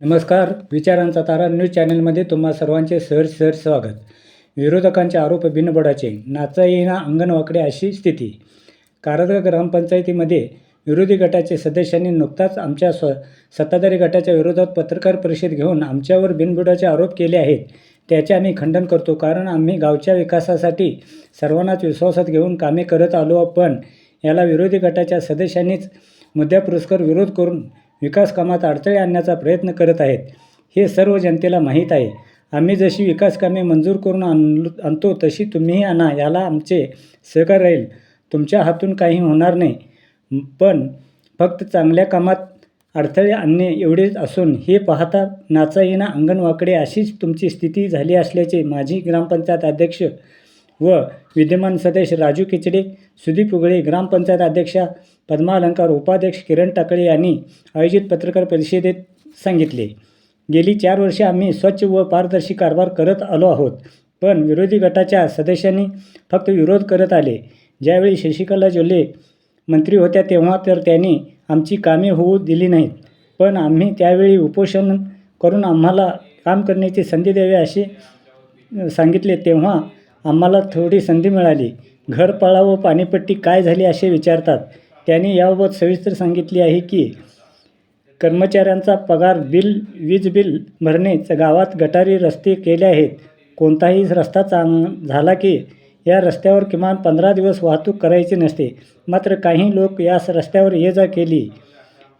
नमस्कार विचारांचा तारा न्यूज चॅनलमध्ये तुम्हा सर्वांचे सहर्ष सहर्ष स्वागत. विरोधकांचे आरोप बिनबोडाचे नाचा येईना अंगणवाकडे अशी स्थिती. कारदगा ग्रामपंचायतीमध्ये विरोधी गटाचे सदस्यांनी नुकताच आमच्या स्व सत्ताधारी गटाच्या विरोधात पत्रकार परिषद घेऊन आमच्यावर बिनबुडाचे आरोप केले आहेत. त्याचे आम्ही खंडन करतो कारण आम्ही गावच्या विकासासाठी सर्वांनाच विश्वासात घेऊन कामे करत आलो पण याला विरोधी गटाच्या सदस्यांनीच मुद्द्यापुरस्कर विरोध करून विकास कामात अडथळे आणण्याचा प्रयत्न करत आहेत. हे सर्व जनतेला माहीत आहे. आम्ही जशी विकास कामे मंजूर करून आणलो आणतो तशी तुम्हीही आणा याला आमचे सहकार्य राहील. तुमच्या हातून काही होणार नाही. पण फक्त चांगल्या कामात अडथळे आणणे एवढेच असून हे पाहता नाचा अंगणवाकडे अशीच तुमची स्थिती झाली असल्याचे माजी ग्रामपंचायत अध्यक्ष व विद्यमान सदस्य राजू किचडे सुदीप उगळे ग्रामपंचायत अध्यक्षा पद्मा अलंकार उपाध्यक्ष किरण टाकळे यांनी आयोजित पत्रकार परिषदेत सांगितले. गेली चार वर्षे आम्ही स्वच्छ व पारदर्शी कारभार करत आलो आहोत पण विरोधी गटाच्या सदस्यांनी फक्त विरोध करत आले. ज्यावेळी शशिकला जोल्हे मंत्री होत्या तेव्हा तर त्यांनी आमची कामे होऊ दिली नाहीत पण आम्ही त्यावेळी उपोषण करून आम्हाला काम करण्याची संधी द्यावी असे सांगितले तेव्हा आम्हाला थोडी संधी मिळाली. घरपाळा व पाणीपट्टी काय झाली असे विचारतात. त्यांनी याबाबत सविस्तर सांगितले आहे की कर्मचाऱ्यांचा पगार बिल वीज बिल भरणे गावात गटारी रस्ते केले आहेत. कोणताही रस्ता चांग झाला की या रस्त्यावर किमान पंधरा दिवस वाहतूक करायची नसते. मात्र काही लोक या रस्त्यावर ये जा केली.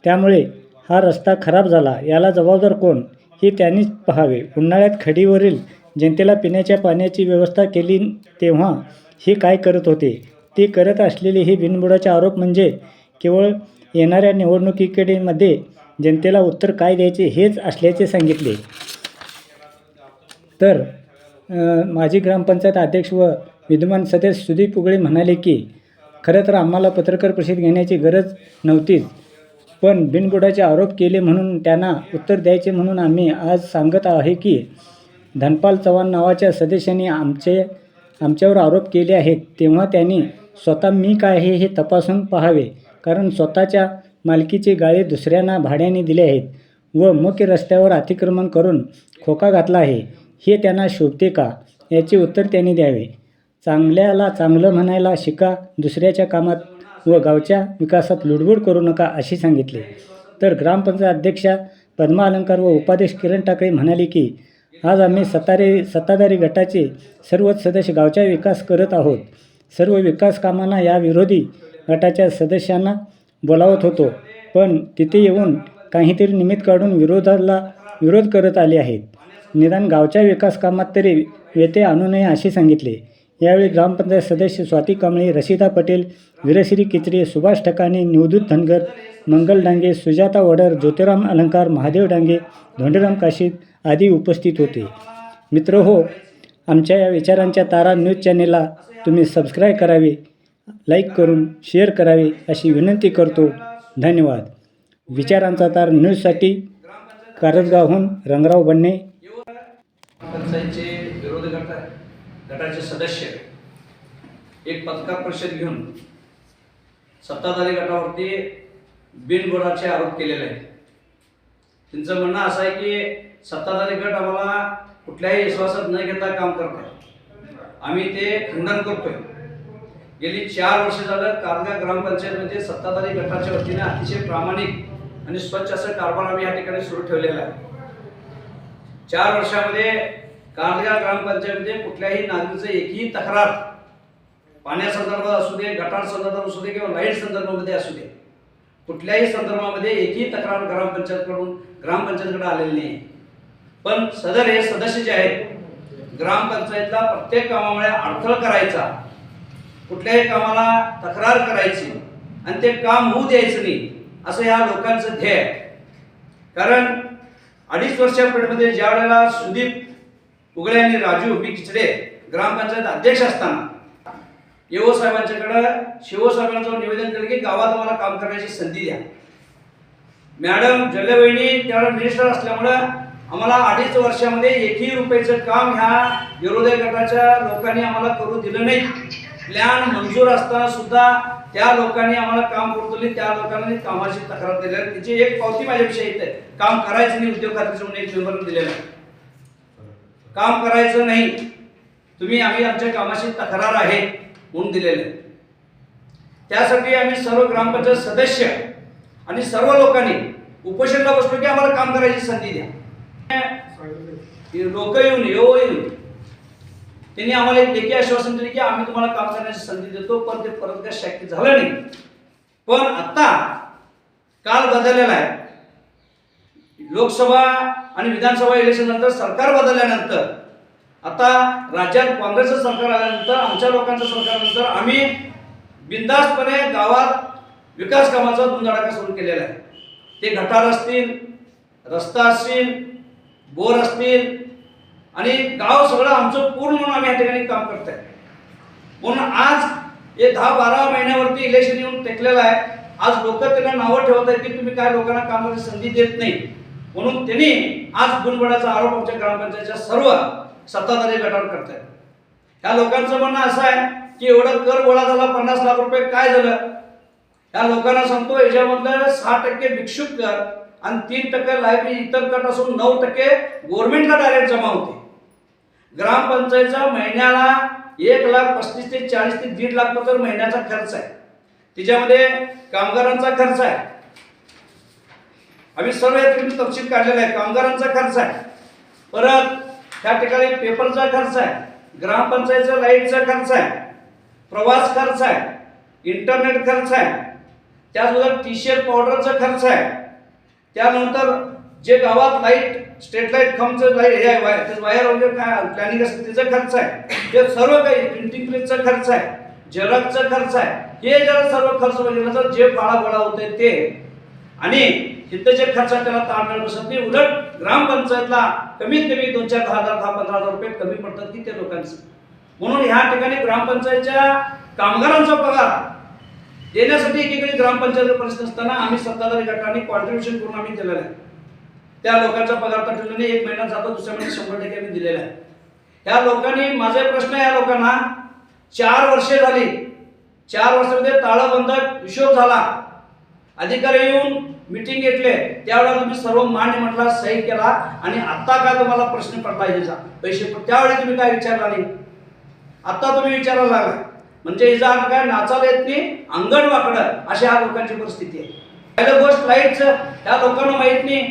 त्यामुळे हा रस्ता खराब झाला. याला जबाबदार कोण? हे त्यांनीच पहावे. उन्हाळ्यात खडीवरील जनतेला पिण्याच्या पाण्याची व्यवस्था केली तेव्हा हे काय करत होते? ते करत असलेले हे बिनबुडाचे आरोप म्हणजे केवळ येणाऱ्या निवडणुकीकडे मध्ये जनतेला उत्तर काय द्यायचे हेच असल्याचे सांगितले. तर माजी ग्रामपंचायत अध्यक्ष व विद्यमान सदस्य सुदीप उगळे म्हणाले की खरं तर आम्हाला पत्रकार परिषद घेण्याची गरज नव्हतीच पण बिनबुडाचे आरोप केले म्हणून त्यांना उत्तर द्यायचे म्हणून आम्ही आज सांगत आहे की धनपाल चव्हाण नावाच्या सदस्यांनी आमचे आमच्यावर आरोप केले आहेत तेव्हा त्यांनी स्वतः मी काय आहे हे तपासून पाहावे. कारण स्वतःच्या मालकीचे गाळे दुसऱ्यांना भाड्याने दिले आहेत व मुख्य रस्त्यावर अतिक्रमण करून खोका घातला आहे. हे त्यांना शोभते का? याचे उत्तर त्यांनी द्यावे. चांगल्याला चांगलं म्हणायला शिका दुसऱ्याच्या कामात व गावच्या विकासात लुडबुड करू नका असे सांगितले. तर ग्रामपंचायत अध्यक्षा पद्मा अलंकार व उपाध्यक्ष किरण टाकळे म्हणाले की आज आम्ही सतारे सत्ताधारी गटाचे सर्वच सदस्य गावचा विकास करत आहोत. सर्व विकास कामांना या विरोधी गटाच्या सदस्यांना बोलावत होतो. पण तिथे येऊन काहीतरी निमित्त काढून विरोधाला विरोध करत आले आहेत. निदान गावच्या विकास कामात तरी व्यत्यय आणू नये असे सांगितले. यावेळी ग्रामपंचायत सदस्य स्वाती कांबळे रशिदा पटेल वीरश्री किचरे सुभाष ठकाणे निवदूत धनगर मंगल डांगे सुजाता वडर ज्योतिराम अलंकार महादेव डांगे धोंडीराम काशीद आदी उपस्थित होते. मित्र हो आमच्या या विचारांच्या तारा न्यूज चॅनेलला तुम्ही सबस्क्राईब करावे लाईक करून शेअर करावे अशी विनंती करतो. धन्यवाद. विचारांचा तार न्यूजसाठी कारजगावहून रंगराव बनणे पंचायतचे विरोधी गट गटाचे सदस्य एक पत्रकार परिषद घेऊन सत्ताधारी गटावरती बिनबुडाचे आरोप केलेले आहेत. त्यांचं म्हणणं असं आहे की सत्ताधारी गट आम्हाला कुठल्याही विश्वासात न घेता काम करतात आम्ही ते खंडन करतोय. गेली चार वर्ष झालं कारगा ग्रामपंचायतमध्ये सत्ताधारी गटाच्या वतीने अतिशय प्रामाणिक आणि स्वच्छ असं कारभार आम्ही या ठिकाणी सुरू ठेवलेला आहे. चार वर्षामध्ये कारगा ग्रामपंचायतमध्ये कुठल्याही नागरिकचं एकही तक्रार पाण्यासंदर्भात असू दे गटार संदर्भात असू दे किंवा लाइट संदर्भामध्ये असू दे कुठल्याही संदर्भामध्ये एकही तक्रार ग्रामपंचायतकडून ग्रामपंचायतकडे आलेली नाही. पण सदर हे सदस्य जे आहेत ग्रामपंचायतला प्रत्येक कामामुळे अडथळा करायचा. कुठल्याही कामाला तक्रार करायची आणि ते काम होऊ द्यायचं नाही असं या लोकांचं ध्येय आहे. कारण अडीच वर्षापिरियडमध्ये ज्या वेळेला सुदीप उगळे आणि राजू मी खिचडे ग्रामपंचायत अध्यक्ष असताना येवो साहेबांच्याकडं शिवसाहेबांचं निवेदन केलं की गावात आम्हाला काम करण्याची संधी द्या. मॅडम जल्लेवहिनी त्यावेळेला मिनिस्टर असल्यामुळं आम्हाला अडीच वर्षामध्ये एकही रुपयाचं काम ह्या विरोधी गटाच्या लोकांनी आम्हाला करू दिलं नाही. प्लॅन मंजूर असताना सुद्धा त्या लोकांनी आम्हाला काम करून दिले त्या लोकांनी कामाची तक्रार दिली त्याची एक पावती माझ्याविषयी येते. काम करायचं नाही उद्योग खात्याचं म्हणून एक मेंबर दिलेलं आहे. काम करायचं नाही. तुम्ही आम्ही आमच्या कामाची तक्रार आहे म्हणून दिलेलं आहे. त्यासाठी आम्ही सर्व ग्रामपंचायत सदस्य आणि सर्व लोकांनी उपोषणला बसलो की आम्हाला काम करायची संधी द्या. लोक येऊन येऊ येऊन. त्यांनी आम्हाला एक लेखी आश्वासन दिले की आम्ही तुम्हाला काम करण्याची संधी देतो पण ते परत काय शक्य झालं नाही. पण आता काल बदललेला आहे. लोकसभा आणि विधानसभा इलेक्शन नंतर सरकार बदलल्यानंतर आता राज्यात काँग्रेसचं सरकार आल्यानंतर आमच्या लोकांचं सरकार आल्यानंतर आम्ही बिंदास्तपणे गावात विकास कामाचा धुमधडाका सुरू केलेला आहे. ते गटार असतील रस्ता असतील बोर असतील. आणि गाव सगळं आमचं पूर्ण म्हणून आम्ही या ठिकाणी काम करतोय. म्हणून आज हे दहा बारा महिन्यावरती इलेक्शन येऊन टेकलेलं आहे. आज लोक त्यांना नावं ठेवत आहेत की तुम्ही काय लोकांना कामाची संधी देत नाही. म्हणून त्यांनी आज गुणबडाचा आरोप आमच्या ग्रामपंचायतच्या सर्व सत्ताधारी गटावर करतायत. ह्या लोकांचं म्हणणं असं आहे की एवढं कर गोळा झाला पन्नास लाख रुपये काय झालं? या लोकांना सांगतो याच्यामधलं सहा टक्के भिक्षुक कर आणि तीन टक्के लायब्ररी इतर कट असून नऊ टक्के गव्हर्नमेंटला डायरेक्ट जमा होते. ग्रामपंचायतचा महिन्याला एक लाख पस्तीस ते चाळीस ते दीड लाख रुपये महिन्याचा खर्च आहे. तिच्यामध्ये कामगारांचा खर्च आहे. आम्ही सर्व या तपशील काढलेला आहे. कामगारांचा खर्च आहे. परत त्या ठिकाणी पेपरचा खर्च आहे. ग्रामपंचायतचा लाईटचा खर्च आहे. प्रवास खर्च आहे. इंटरनेट खर्च आहे. त्याचबरोबर टी शर्ट पावडरचा खर्च आहे. त्यानंतर जे गावात लाइट स्ट्रीट लाइट खमचं लाइट हे आहे वायर त्याचं वायर वगैरे काय प्लॅनिंग असतं त्याचा खर्च आहे. ते सर्व काही प्रिंटिंग प्रेसचा खर्च आहे झेरॉक्सचा खर्च आहे. हे जरा सर्व खर्च बघितलं तर जे फाळा होते ते. आणि तिथं जे खर्च आहे त्याला ताळमेळ बसत नाही उलट ग्रामपंचायतला कमीत कमी दोन चार दहा हजार दहा पंधरा हजार रुपये कमी पडतात की त्या लोकांचे. म्हणून ह्या ठिकाणी ग्रामपंचायतच्या कामगारांचा पगार देण्यासाठी एकीकडे ग्रामपंचायत परिस्थिती असताना आम्ही सत्ताधारी गटाने कॉन्ट्रीब्युशन करून आम्ही दिलेलं आहे. त्या लोकांचा पगार तर ठेवल्याने एक महिना जातो दुसऱ्या महिन्यात शंभर टक्के आम्ही दिलेला आहे. ह्या लोकांनी माझा प्रश्न या लोकांना चार वर्षे झाली. चार वर्षामध्ये ताळाबंद हिशोब झाला. अधिकारी येऊन मिटिंग घेतले. त्यावेळेला तुम्ही सर्व मान्य म्हटला सही केला आणि आत्ता काय तुम्हाला प्रश्न पडला ह्याचा पैसे त्यावेळी तुम्ही काय विचारला नाही? आत्ता तुम्ही विचारायला लागला. म्हणजे हिचा अर्थ काय नाचायला येत नाही अंगण वाकडं अशी ह्या लोकांची परिस्थिती आहे. पहिलं गोष्ट लाईटचं ह्या लोकांना माहीत नाही.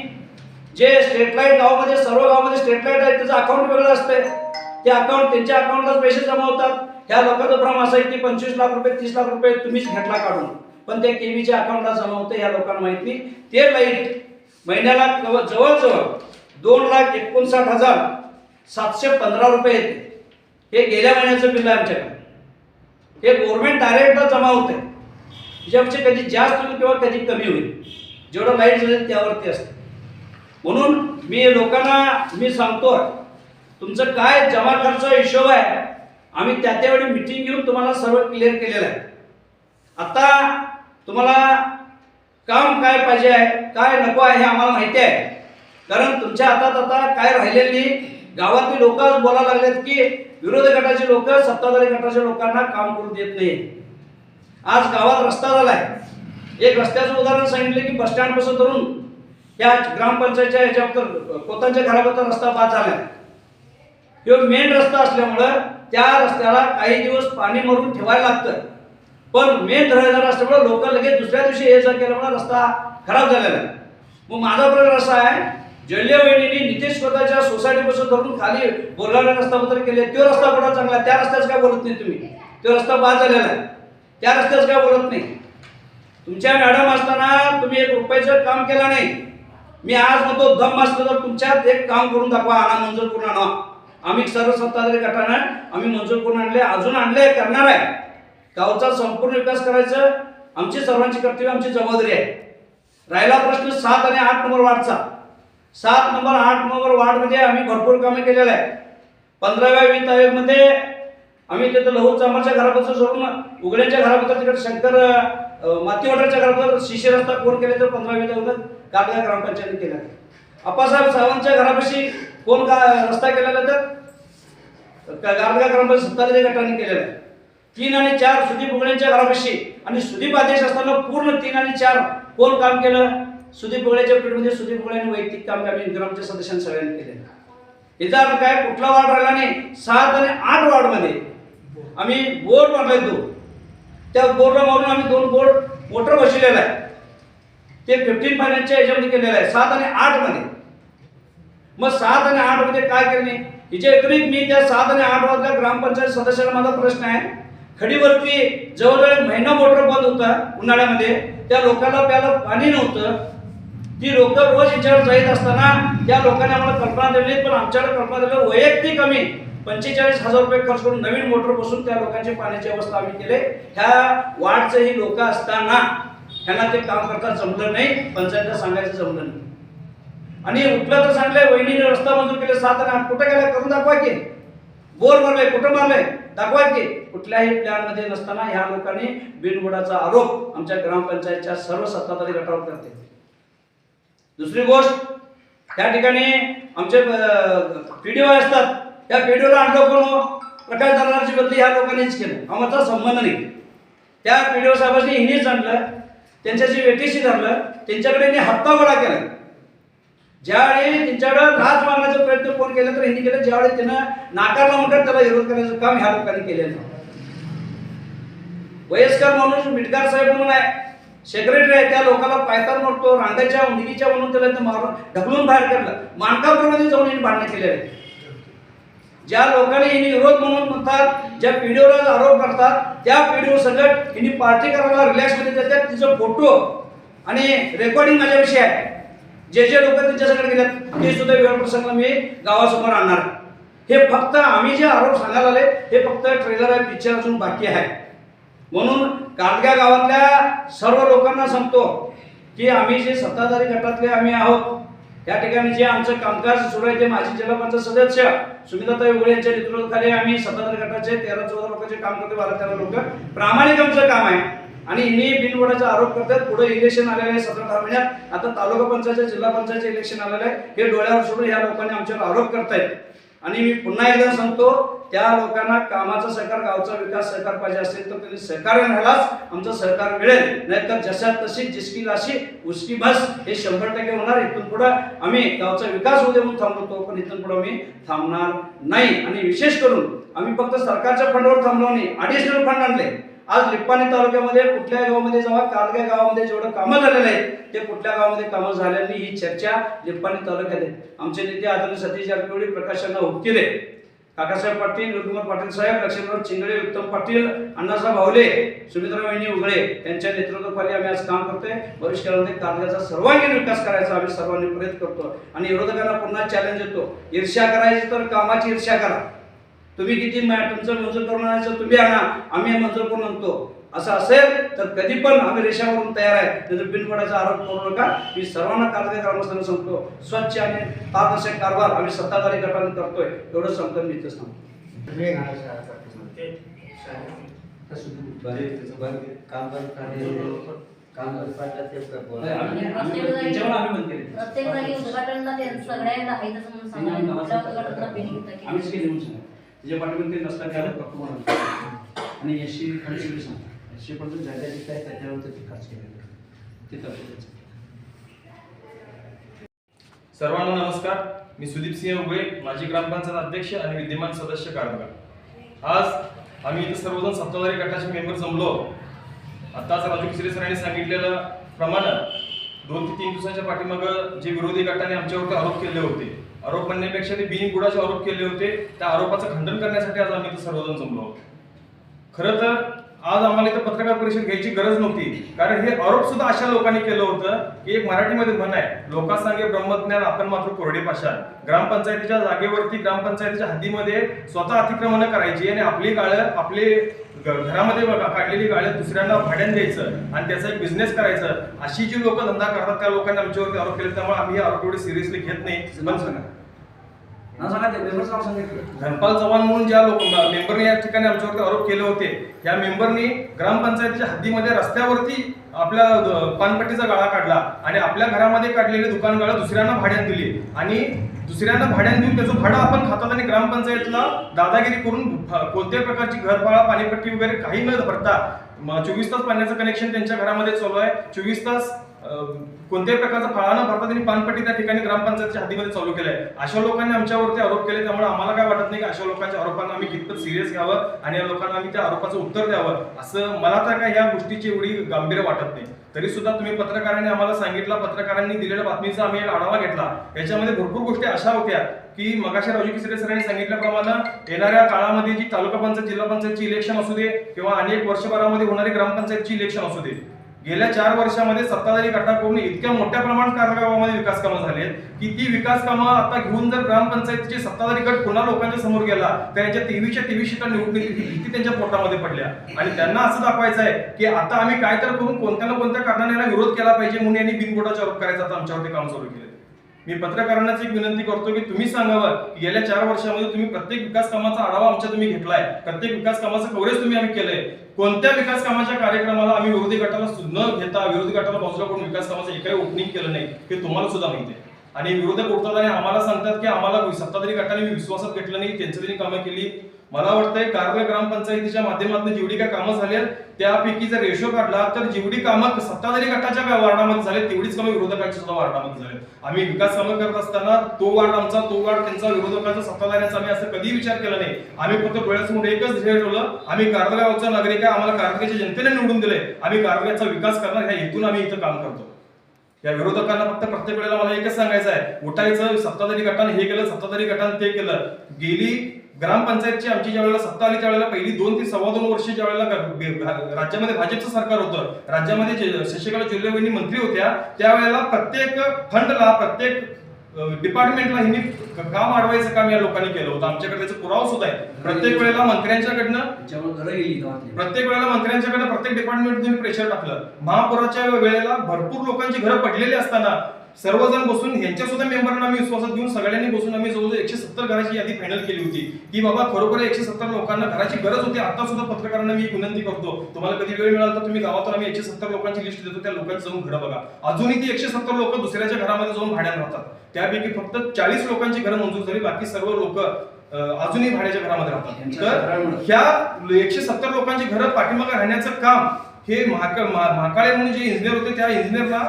जे स्टेट लाइट गावामध्ये सर्व गावामध्ये स्टेट लाइट आहे त्याचं अकाउंट वेगळं असतंय. ते अकाउंट त्यांच्या अकाउंटलाच पैसे जमा होतात. ह्या लोकांचं भ्रम असं आहे की पंचवीस लाख रुपये तीस लाख रुपये तुम्हीच घेतला काढून. पण ते केवीच्या अकाउंटला जमा होतं ह्या लोकांना माहीत नाही. ते लाइट महिन्याला जवळजवळ दोन लाख एकोणसाठ हजार सातशे पंधरा रुपये येते. हे गेल्या महिन्याचं बिल आहे आमच्याकडे. हे गव्हर्नमेंट डायरेक्ट जमा होते. त्याच्यापेक्षा कधी जास्त होईल किंवा कधी कमी होईल. जेवढं लाइट झालं त्यावरती असतं. म्हणून मी लोकांना मी सांगतो तुमचं काय जमा खर्च हिशोब आहे आम्ही त्या त्यावेळी मिटिंग घेऊन तुम्हाला सर्व क्लिअर केलेलं आहे. आता तुम्हाला काम काय पाहिजे आहे काय नको आहे हे आम्हाला माहिती आहे. कारण तुमच्या हातात आता काय राहिलेली नाही. गावातली लोक बोलायला लागलेत की विरोधी गटाचे लोक सत्ताधारी गटाच्या लोकांना काम करू देत नाही आज गावात रस्ता झालाय. एक रस्त्याचं उदाहरण सांगितलं की बस स्टँडपासून धरून या ग्रामपंचायतच्या याच्यावर कोतांच्या घराबद्दल रस्ता बाद झाला किंवा मेन रस्ता असल्यामुळं त्या रस्त्याला काही दिवस पाणी मारून ठेवायला लागतं. पण मेन रहदार असल्यामुळे लोक लगेच दुसऱ्या दिवशी ये जा केल्यामुळे रस्ता खराब झालेला आहे. मग माझा प्रकार असा आहे जल्य वहिनीने नितेश स्वतःच्या सोसायटीपासून धरून खाली बोरगावला रस्ता पत्र केले. तो रस्ता कुठं चांगला त्या रस्त्याच काय बोलत नाही तुम्ही? तो रस्ता बाद झालेला आहे. त्या रस्त्याच काय बोलत नाही? तुमच्या मॅडम असताना तुम्ही एक रुपयाचं काम केलं नाही. मी आज म्हणतो दम असलं तर तुमच्यात एक काम करून दाखवा. आणा मंजूर करून आणा. आम्ही सर्व सत्ताधारी गटानं आम्ही मंजूर करून आणले अजून आणले करणार आहे. गावचा संपूर्ण विकास करायचं आमची सर्वांची कर्तव्य आमची जबाबदारी आहे. राहिला प्रश्न सात आणि आठ नंबर वाटचा. सात नंबर आठ नंबर वार्डमध्ये आम्ही भरपूर कामे केलेलं आहे पंधराव्या वित्त आयोगमध्ये आम्ही तिथं लहू चांबाच्या घराबद्दल सोडून उघड्यांच्या घराबद्दल तिकडे शंकर अं, मातीवाड्याच्या घराबद्दल शिशी रस्ता कोण केले तर पंधरा वित्त आयोगात कारल्या ग्रामपंचायतीने केला अप्पासाहेब सावंतच्या घरापाशी कोण का रस्ता केलेला तर गारगा ग्रामपंचायत सत्ताधारी गटाने केलेला आहे. तीन आणि चार सुदीप उघड्यांच्या घरापाशी आणि सुदीप आदेश असताना पूर्ण तीन आणि चार कोण काम केलं? सुदीप उगळेच्या पिरियडमध्ये सुदीप उगळेने वैयक्तिक काम आम्ही ग्रामच्या सदस्यांनी सगळ्यांनी केले याचा अर्थ काय? कुठला वार्ड राहिला नाही? सात आणि आठ वार्डमध्ये. आम्ही बोर्ड मारले दोन त्या बोर्डला मारून आम्ही दोन बोर्ड मोटर बसवलेला आहे. ते फिफ्टीन फायनान्सच्या याच्यामध्ये केलेलं आहे. सात आणि आठमध्ये. मग सात आणि आठमध्ये काय करणे? हिच्या व्यतिरिक्त मी त्या सात आणि आठ वाजल्या ग्रामपंचायत सदस्याला माझा प्रश्न आहे. खडीवरती जवळजवळ महिना मोटर बंद होता उन्हाळ्यामध्ये. त्या लोकांना प्यायला पाणी नव्हतं. ती लोक रोज याच्यावर जाईत असताना त्या लोकांनी आम्हाला कल्पना दिली पण आमच्याकडे कल्पना दिली वैयक्तिक आम्ही पंचेचाळीस हजार रुपये खर्च करून नवीन मोटर बसून त्या लोकांची पाण्याची अवस्था आम्ही केले. ह्या वार्डचे ही लोक असताना ह्यांना ते काम करता जमलं नाही पंचायतला सांगायचं जमलं नाही. आणि उठलं तर सांगलंय वहिनीने रस्ता मंजूर केले सात आणि कुठे गेला करून दाखवा की. बोर मारलंय कुठं मारलंय दाखवा की. कुठल्याही प्लॅनमध्ये नसताना ह्या लोकांनी बिनबुडाचा आरोप आमच्या ग्रामपंचायतच्या सर्व सत्ताधारी गटावर करते दुसरी गोष्ट त्या ठिकाणी आमचे पीडीओ असतात. त्या पीडीओला आणलं करून हो? प्रकाश दलालाची बदली ह्या लोकांनीच केलं. आमचा संबंध नाही. त्या पीडीओ साहेबांनी हिनीच आणलं त्यांच्याशी वेटीशी धरलं त्यांच्याकडे हप्ता गोळा केला. ज्यावेळी त्यांच्याकडे लाच मारण्याचा प्रयत्न कोण केला तर यांनी केलं ज्यावेळी त्यानं नाकारला म्हणतात त्याला विरोध करायचं काम ह्या लोकांनी केलेलं. वयस्कर माणूस मिटकार साहेब म्हणून आहे. सेक्रेटरी आहे त्या लोकांना पायथान मारतो रांगाच्या उंडीच्या म्हणून त्याला इथं मारून ढकलून बाहेर काढलं. मानकाप्रमाणे जाऊन यांनी भांडणं केले आहेत. ज्या लोकांनी यांनी विरोध म्हणून म्हणतात ज्या पिढीवर आरोप करतात त्या पिढीवर सगळं यांनी पार्टी करायला रिलॅक्समध्ये देतात तिचं फोटो आणि रेकॉर्डिंग माझ्याविषयी आहे. जे जे लोक त्यांच्याकडे गेल्यात ते सुद्धा वेळ प्रसंग मी गावासमोर आणणार हे फक्त आम्ही जे आरोप सांगायला आले हे फक्त ट्रेलर आहे पिक्चर अजून बाकी आहे. म्हणून कालग्या गावातल्या सर्व लोकांना सांगतो की आम्ही जे सत्ताधारी गटातले आम्ही आहोत त्या ठिकाणी जे आमचं कामकाज सुरू आहे ते माजी जिल्हा पंचायत सदस्य सुमिताताई उघडे यांच्या नेतृत्वाखाली आम्ही सत्ताधारी गटाचे तेरा चौदा लोकांचे काम करते बारा तेरा लोक. प्रामाणिक आमचं काम आहे. आणि हिने बिनवडाचा आरोप करतात पुढे इलेक्शन आलेलं आहे सतरा दहा महिन्यात. आता तालुका पंचायत जिल्हा पंचायत इलेक्शन आलेलं आहे. हे डोळ्यावर सोडून या लोकांनी आमच्यावर आरोप करतायत. आणि मी पुन्हा एकदा सांगतो त्या लोकांना कामाचा सहकार गावचा विकास सहकार पाहिजे असेल तर त्यांनी सहकार्य राहिलाच आमचं सहकार मिळेल. नाहीतर जशा तशी जिसकी लाशी उसकी बस हे शंभर टक्के होणार इथून पुढं आम्ही गावचा विकास होऊ दे म्हणून थांबवतो पण इथून पुढं आम्ही थांबणार नाही. आणि विशेष करून आम्ही फक्त सरकारच्या फंडवर थांबलो नाही अडिशनल फंड आणले. आज लिप्पाणी तालुक्यामध्ये कुठल्या गावामध्ये जेव्हा कालग्या गावामध्ये जेवढं कामं झालेलं आहे ते कुठल्या गावामध्ये कामं झाल्याने ही चर्चा लिप्पाणी तालुक्यात आहे. आमचे नेते आदरणीय सतीश जारकिहोळी प्रकाशांना उपकिरे काकासाहेब पाटील विकुमार पाटील साहेब लक्ष्मणराव चिंगळे उत्तम पाटील अण्णासाहेब भावले सुमित्रा वहिनी उगळे यांच्या नेतृत्वाखाली आम्ही आज काम करतोय. भविष्यकाळामध्ये कालग्याचा सर्वांगीण विकास करायचा आम्ही सर्वांनी प्रयत्न करतो आणि विरोधकांना पुन्हा चॅलेंज देतो. ईर्ष्या करायची तर कामाची ईर्ष्या करा. तुम्ही किती तुमचं मंजूर करून आणायचं तुम्ही आणा. आम्ही मंजूर करून आणतो. असं असेल तर कधी पण आम्ही रेषावरून तयार आहे. त्याचा बिनपडाचा आरोप करू नका. मी सर्वांना कारवाई ग्रामस्थांना सांगतो स्वच्छ आणि पारदर्शक कारभार आम्ही सत्ताधारी गटाने करतोय. एवढं सांगतो मी इथं सांगतो. आम्ही प्रत्येक जागी सगळ्यांना आहे त्याच्या पाठीमध्ये ते नसतात त्याला करतो म्हणून आणि एसशी खर्च बी सांगतात. एसशी पण जागा जिथे आहे त्याच्यावर ते खर्च केलेलं ते तिथं सर्वांना नमस्कार. मी सुदीप सिंह उगळे माजी ग्रामपंचायत अध्यक्ष आणि विद्यमान सदस्य कारभार. आज आम्ही इथं सर्वजण सत्ताधारी गटाचे मेंबर जमलो आताच राजू किसरे सरांनी सांगितलेलं प्रमाणे दोन ते तीन दिवसाच्या पाठीमागं जे विरोधी गटाने आमच्यावरती आरोप केले होते. आरोप म्हणण्यापेक्षा ते बिनबुडाचे आरोप केले होते. त्या आरोपाचं खंडन करण्यासाठी आज आम्ही सर्वजण जमलो आहोत. खरं तर आज आम्हाला इथं पत्रकार परिषद घ्यायची गरज नव्हती. कारण हे आरोप सुद्धा अशा लोकांनी केलं होतं की एक मराठीमध्ये म्हण आहे लोकांसांगे ब्रह्मज्ञान आपण मात्र कोरडे पाशाल ग्रामपंचायतीच्या जागेवरती ग्रामपंचायतीच्या हद्दीमध्ये स्वतः अतिक्रमण करायची आणि आपली काळ आपले घरामध्ये बघा काढलेली गाळं दुसऱ्यांना भाड्याने द्यायचं आणि त्याचा एक बिझनेस करायचं. अशी जी लोक धंदा करतात त्या लोकांनी आमच्यावरती आरोप केले त्यामुळे आम्ही आरोप एवढे सिरियसली घेत नाही. सांगा. धनपाल चव्हाण म्हणून ज्या लोक मेंबरने या ठिकाणी आमच्यावरती आरोप केले होते त्या मेंबरनी ग्रामपंचायतीच्या हद्दीमध्ये रस्त्यावरती आपल्या पानपट्टीचा गाळा काढला आणि आपल्या घरामध्ये काढलेले दुकान गाळा दुसऱ्यांना भाड्याने दिली. आणि दुसऱ्यांना भाड्याने देऊन त्याचं भाडं आपण खातात आणि ग्रामपंचायतला दादागिरी करून कोणत्याही प्रकारची घरपाळा पाणीपट्टी वगैरे काही न भरता चोवीस तास पाण्याचं कनेक्शन त्यांच्या घरामध्ये चालू आहे. चोवीस तास कोणत्याही प्रकारचा फळा न भरता त्यांनी पानपट्टी त्या ठिकाणी ग्रामपंचायतच्या हद्दीमध्ये चालू केलंय. अशा लोकांनी आमच्यावरती आरोप केले त्यामुळे आम्हाला काय वाटत नाही की अशा लोकांच्या आरोपांना आम्ही कितपत सिरियस घ्यावं आणि या लोकांना आम्ही त्या आरोपाचं उत्तर द्यावं असं मला तर काय या गोष्टीची एवढी गांभीर्य वाटत नाही. तरी सुद्धा तुम्ही पत्रकारांनी आम्हाला सांगितलं पत्रकारांनी दिलेल्या बातमीचा आम्ही एक आढावा घेतला. याच्यामध्ये भरपूर गोष्टी अशा होत्या की मगाशी राजू किसरे सरांनी सांगितल्याप्रमाणे येणाऱ्या काळामध्ये जी तालुका पंचायत जिल्हा पंचायतची इलेक्शन असू दे किंवा अनेक वर्षभरामध्ये होणारी ग्रामपंचायतची इलेक्शन असू दे गेल्या चार वर्षामध्ये सत्ताधारी गटाकडून इतक्या मोठ्या प्रमाणात कारगावामध्ये विकास कामं झालेत की ती विकास कामं आता घेऊन जर ग्रामपंचायतीचे सत्ताधारी गट पुन्हा लोकांच्या समोर गेला त्यांच्या तेवीसच्या तेवीस सीटा निवडणुकीची त्यांच्या पोटामध्ये पडल्या. आणि त्यांना असं दाखवायचं आहे की आता आम्ही काय तर करून कोणत्या ना कोणत्या कारणाने विरोध केला पाहिजे म्हणून यांनी बिनबोटाचा आरोप करायचा आता आमच्यावरती काम सुरू केलं. मी पत्रकारांनाच एक विनंती करतो की तुम्ही सांगावं की गेल्या चार वर्षामध्ये तुम्ही प्रत्येक विकास कामाचा आढावा आमच्या तुम्ही घेतलाय. प्रत्येक विकास कामाचं कव्हरेज तुम्ही आम्ही केलंय. कोणत्या विकास कामाच्या कार्यक्रमाला आम्ही विरोधी गटाला न घेता विरोधी गटाला बाजूला करून विकास कामाचं एकही ओपनिंग केलं नाही हे तुम्हाला सुद्धा माहिती आहे. आणि विरोधक उठतात आणि आम्हाला सांगतात की आम्हाला सत्ताधारी गटाने विश्वासात घेतलं नाही त्यांचं त्यांनी कामं केली. मला वाटतंय कारवे ग्रामपंचायतीच्या माध्यमातून जेवढी काय कामं झाली त्यापैकी जर रेशो काढला तर जेवढी कामं सत्ताधारी गटाच्या वार्डामध्ये झाले तेवढीच कामं विरोधकांच्या सुद्धा वार्डामध्ये झाले आम्ही विकास कामं करत असताना तो वार्ड आमचा तो वार्ड त्यांचा विरोधकांचा सत्ताधाऱ्यांचा आम्ही असं कधी विचार केला नाही. आम्ही फक्त डोळ्यासमोर एकच ध्येय ठेवलं आम्ही कारगावचा नागरिक आहे आम्हाला कारगावच्या जनतेने निवडून दिले आम्ही कारगावचा विकास करणार ह्या हेतून आम्ही इथं काम करतो. या विरोधकांना फक्त प्रत्येक वेळेला मला एकच सांगायचं आहे. उठायचं सत्ताधारी गटाने हे केलं सत्ताधारी गटाने ते केलं. गेली ग्रामपंचायतची आमची ज्या वेळेला सत्ता आली त्यावेळेला पहिली दोन ते सव्वा दोन वर्ष ज्या वेळेला राज्यामध्ये भाजपचं सरकार होतं राज्यामध्ये शशिकला जोल्लेवणी मंत्री होत्या त्यावेळेला प्रत्येक फंडला प्रत्येक डिपार्टमेंटला हिनी काम अडवायचं काम या लोकांनी केलं होतं. आमच्याकडे त्याचा पुरावा सुद्धा आहे. प्रत्येक वेळेला मंत्र्यांच्याकडनं प्रत्येक वेळेला मंत्र्यांच्याकडे प्रत्येक डिपार्टमेंट प्रेशर टाकलं. महापुराच्या वेळेला भरपूर लोकांची घरं पडलेली असताना सर्वजण बसून ह्यांच्या सुद्धा मेंबरांना आम्ही विश्वासात घेऊन सगळ्यांनी बसून आम्ही जवळजवळ एकशे सत्तर घराची यादी फायनल केली होती. की बाबा खरोखर एकशे सत्तर लोकांना घराची गरज होती आता सुद्धा पत्रकारांना मी विनंती करतो. तुम्हाला कधी वेळ मिळाला तर तुम्ही गावातून आम्ही एकशे सत्तर लोकांची लिस्ट देतो त्या लोकांची जाऊन घरं बघा. अजूनही ती एकशे सत्तर लोक दुसऱ्याच्या घरामध्ये जाऊन भाड्याने राहतात. त्यापैकी फक्त चाळीस लोकांची घरं मंजूर झाली बाकी सर्व लोक अजूनही भाड्याच्या घरामध्ये राहतात. तर. ह्या एकशे सत्तर लोकांची घरं पाठीमागे राहण्याचं काम हे महाकाळे म्हणून जे इंजिनियर होते त्या इंजिनियरला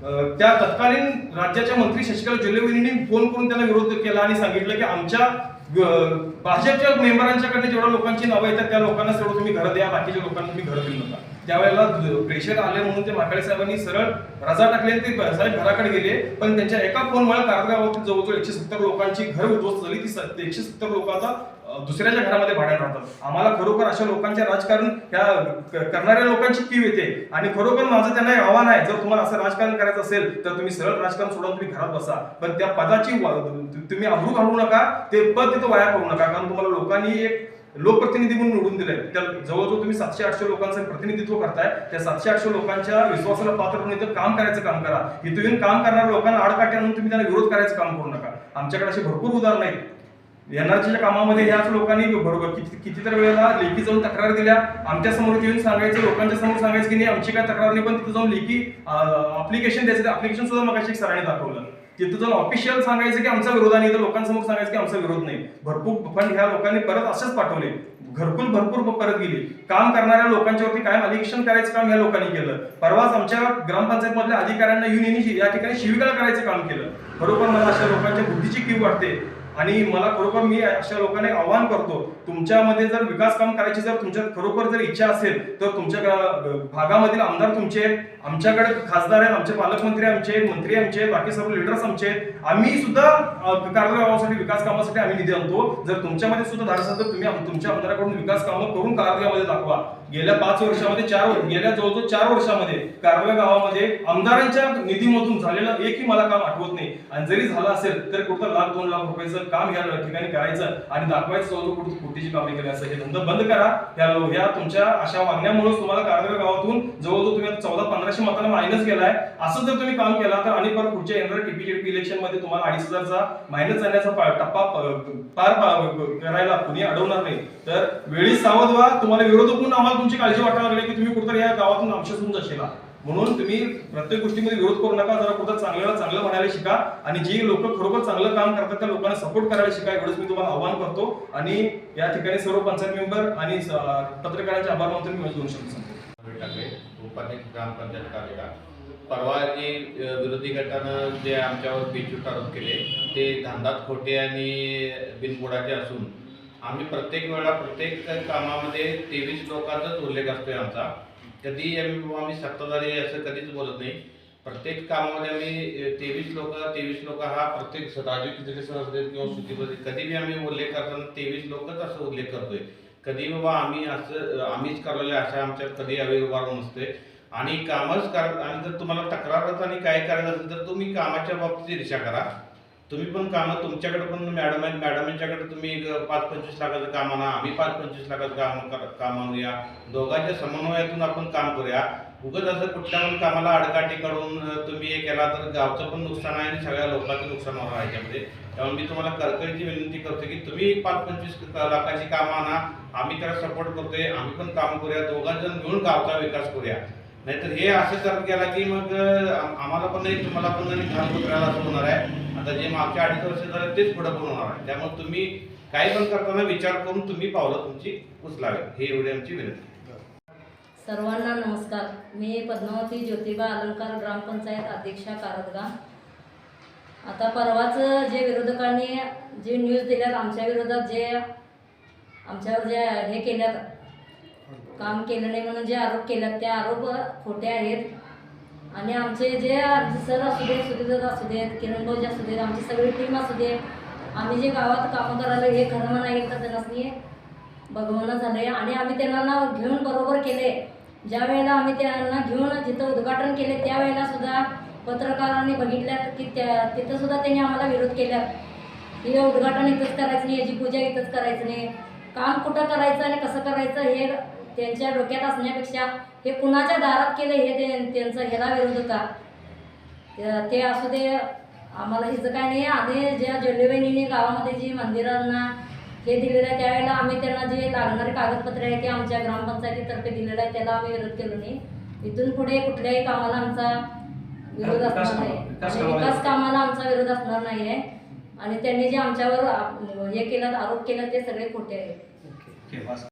त्या तत्कालीन राज्याच्या मंत्री शशिकला जोल्लेवणींनी फोन करून त्यांना विरोध केला आणि सांगितलं की आमच्या भाजपच्या मेंबरांच्याकडे जेवढ्या लोकांची नावं येतात त्या लोकांना तेवढं तुम्ही घरं द्या बाकीच्या लोकांना तुम्ही घरं देऊ नका. त्यावेळेला प्रेशर आले म्हणून ते माकडे साहेबांनी सरळ रजा टाकले आणि ते साहेब घराकडे गेले. पण त्यांच्या एका फोनमुळे कारगावातील जवळजवळ एकशे सत्तर लोकांची घर उद्ध्वस्त झाली. ती स- एकशे सत्तर लोकांचा दुसऱ्याच्या घरामध्ये भाड्याने राहतात. आम्हाला खरोखर अशा लोकांच्या राजकारण ह्या करणाऱ्या लोकांची कीव येते. आणि खरोखर माझं त्यांना आव्हान आहे. जर तुम्हाला असं राजकारण करायचं असेल तर तुम्ही सरळ राजकारण सोडून तुम्ही घरात बसा. पण त्या पदाची वा- तुम्ही अब्रू घालवू नका. ते पद तिथं वाया करू नका. कारण तुम्हाला लोकांनी एक लोकप्रतिनिधी म्हणून निवडून दिले त्या जवळजवळ तुम्ही सातशे आठशे लोकांचं प्रतिनिधित्व करताय. त्या सातशे आठशे लोकांच्या विश्वासाला पात्र होऊन इथं काम करायचं काम करा. इथं येऊन काम करणाऱ्या लोकांना आडकाठी आणून तुम्ही त्यांना विरोध करायचं काम करू नका. आमच्याकडे असे भरपूर उदाहरण आहेत. एनआरसीच्या कामामध्ये ह्याच लोकांनी बरोबर किती कितीतरी वेळेला लेखी जाऊन तक्रार दिल्या. आमच्यासमोर येऊन सांगायचं लोकांच्या समोर सांगायचं की नाही आमची काय तक्रार नाही पण तिथं जाऊन लेखी अप्लिकेशन द्यायचं. ऍप्लिकेशन सुद्धा मग एक सरांनी दाखवलं. तिथं जर ऑफिशियल सांगायचं की आमचा विरोध आणि लोकांसमोर सांगायचं की आमचा विरोध नाही. भरपूर फंड ह्या लोकांनी परत असेच पाठवले. घरकुल भरपूर परत गेली. काम करणाऱ्या लोकांच्यावरती कायम अलिगेशन करायचं काम या लोकांनी केलं. परवाच आमच्या ग्रामपंचायत मधल्या अधिकाऱ्यांना येऊन या ठिकाणी शिविका करायचं काम केलं. बरोबर मला अशा लोकांच्या बुद्धीची किव वाटते. आणि मला खरोखर मी अशा लोकांना आव्हान आवाहन करतो तुमच्यामध्ये जर विकास काम करायची जर तुमच्यात खरोखर जर इच्छा असेल तर तुमच्या भागामधील आमदार तुमचे आमच्याकडे खासदार आहेत आमचे पालकमंत्री आमचे मंत्री आमचे बाकी सर्व लिडर्स आमचे आम्ही सुद्धा कारवाई गावासाठी विकास कामासाठी आम्ही निधी आणतो. जर तुमच्यामध्ये सुद्धा धाडस असेल तर तुम्ही तुमच्या आमदाराकडून विकास कामं करून कारवाईमध्ये दाखवा. गेल्या पाच वर्षामध्ये चार गेल्या जवळजवळ चार वर्षामध्ये कारवाई गावामध्ये आमदारांच्या निधीमधून झालेलं एकही मला काम आठवत नाही. आणि जरी झालं असेल तर कुठं लाख दोन लाख रुपयाचं काम या ठिकाणी करायचं आणि दाखवायचं जवळजवळ कुठे कुठेची कामे केली असं हे धंदा बंद करा. त्या ह्या तुमच्या अशा वागण्यामुळेच तुम्हाला कारगर गावातून जवळजवळ तुम्ही चौदा पंधराशे मतांना मायनस केलाय. असं जर तुम्ही काम केला तर आणि परत पुढच्या येणाऱ्या टीपीजेपी इलेक्शनमध्ये तुम्हाला अडीच हजारचा मायनस जाण्याचा टप्पा पार पा- करायला कुणी अडवणार नाही. तर वेळी सावध व्हा. तुम्हाला विरोधक म्हणून आम्हाला तुमची काळजी वाटायला लागली की तुम्ही कुठंतरी या गावातून आमच्यासून जाशील. म्हणून तुम्ही प्रत्येक गोष्टीमध्ये विरोध करू नका जरा कुठं चांगल्याला चांगलं म्हणायला शिका आणि जी लोक खरोखर चांगलं काम करतात त्या लोकांना सपोर्ट करायला शिका एवढंच मी तुम्हाला आव्हान करतो. आणि या ठिकाणी सर्व पंचायत मेंबर आणि पत्रकारांचे आभार मानतो मी दोन शब्द सांगतो. ग्रामपंचायत परवा जे विरोधी गटानं जे आमच्यावर बेचूट आरोप केले ते धांदात खोटे आणि बिनबुडाचे असून आम्ही प्रत्येक वेळा प्रत्येक कामामध्ये तेवीस लोकांचाच उल्लेख असतो आहे आमचा. कधी आम्ही बाबा आम्ही सत्ताधारी असं कधीच बोलत नाही. प्रत्येक कामामध्ये आम्ही तेवीस लोक तेवीस लोक हा प्रत्येक राजू किती सर किंवा सुधीमध्ये कधी बी आम्ही उल्लेख करताना तेवीस लोकच असं उल्लेख करतोय. कधी बाबा आम्ही असं आम्हीच करलेलं अशा आमच्यात कधी अविर्भाव नसते आणि कामच कर आणि जर तुम्हाला तक्रारच आणि काय करायचं असेल तर तुम्ही कामाच्या बाबतीत ईर्षा करा. तुम्ही पण कामं तुमच्याकडे पण मॅडम आहेत. मॅडम यांच्याकडे तुम्ही पाच पंचवीस लाखाचं काम आणा. आम्ही पाच पंचवीस लाखाचं काम काम आणूया. दोघांच्या समन्वयातून आपण काम करूया. उगाच असं कुठल्या पण कामाला अडकाठी काढून तुम्ही हे केला तर गावचं पण नुकसान आहे आणि सगळ्या लोकांचं नुकसान होणार याच्यामध्ये. त्यामुळे मी तुम्हाला कळकळीची विनंती करतो की तुम्ही पाच पंचवीस लाखाची कामं आणा. आम्ही त्याला सपोर्ट करतोय. आम्ही पण काम करूया. दोघांजण मिळून गावचा विकास करूया. नाहीतर हे असं करत गेला की मग आम्हाला पण नाही तुम्हाला पण नाही घाल कुत्र्याला असं होणार आहे. आता जे मागच्या अडीच वर्ष झाले तेच पुढे पण होणार आहे. त्यामुळे तुम्ही काही पण करताना विचार करून तुम्ही पावलं तुमची उचलावे. हे एवढी आमची विनंती. सर्वांना नमस्कार. मी पद्मावती ज्योतिबा अलंकार ग्रामपंचायत अध्यक्षा कारदगा आता परवाच जे विरोधकांनी जे न्यूज दिल्यात आमच्या विरोधात जे आमच्यावर जे हे केल्यात काम केलं नाही म्हणून जे आरोप केला ते आरोप खोटे आहेत. आणि आमचे जे आमचे सर असू देत सुधीर असू देत किरण भाऊजी असू देत आमची सगळी टीम असू दे आम्ही जे गावात कामं करायला हे खरं नाही तर त्यांना बघवणं आहे आणि आम्ही त्यांना ना घेऊन बरोबर केले. ज्या वेळेला आम्ही त्यांना घेऊन जिथं उद्घाटन केले त्यावेळेला सुद्धा पत्रकारांनी बघितल्यात की त्या तिथं सुद्धा त्यांनी आम्हाला विरोध केला. हे उद्घाटन इथंच करायचं नाही याची पूजा इथंच करायचं नाही. काम कुठं करायचं आणि कसं करायचं हे त्यांच्या डोक्यात असण्यापेक्षा हे कुणाच्या दारात केलं हे ते त्यांचा ह्याला विरोध होता. ते- असू दे आम्हाला हिचं काय नाही. आणि ज्या जल्लेबहिणीने गावामध्ये जी मंदिरांना हे दिलेलं आहे त्यावेळेला आम्ही त्यांना जे लागणारे कागदपत्र आहे ते आमच्या ग्रामपंचायतीतर्फे दिलेलं आहे त्याला आम्ही विरोध केलो नाही. इथून पुढे कुठल्याही कामाला आमचा विरोध असणार नाही. विकास आणि कामाला- विकास कामाला आमचा विरोध असणार नाही आहे आणि त्यांनी जे आमच्यावर हे केलं आरोप केला ते सगळे खोटे आहेत.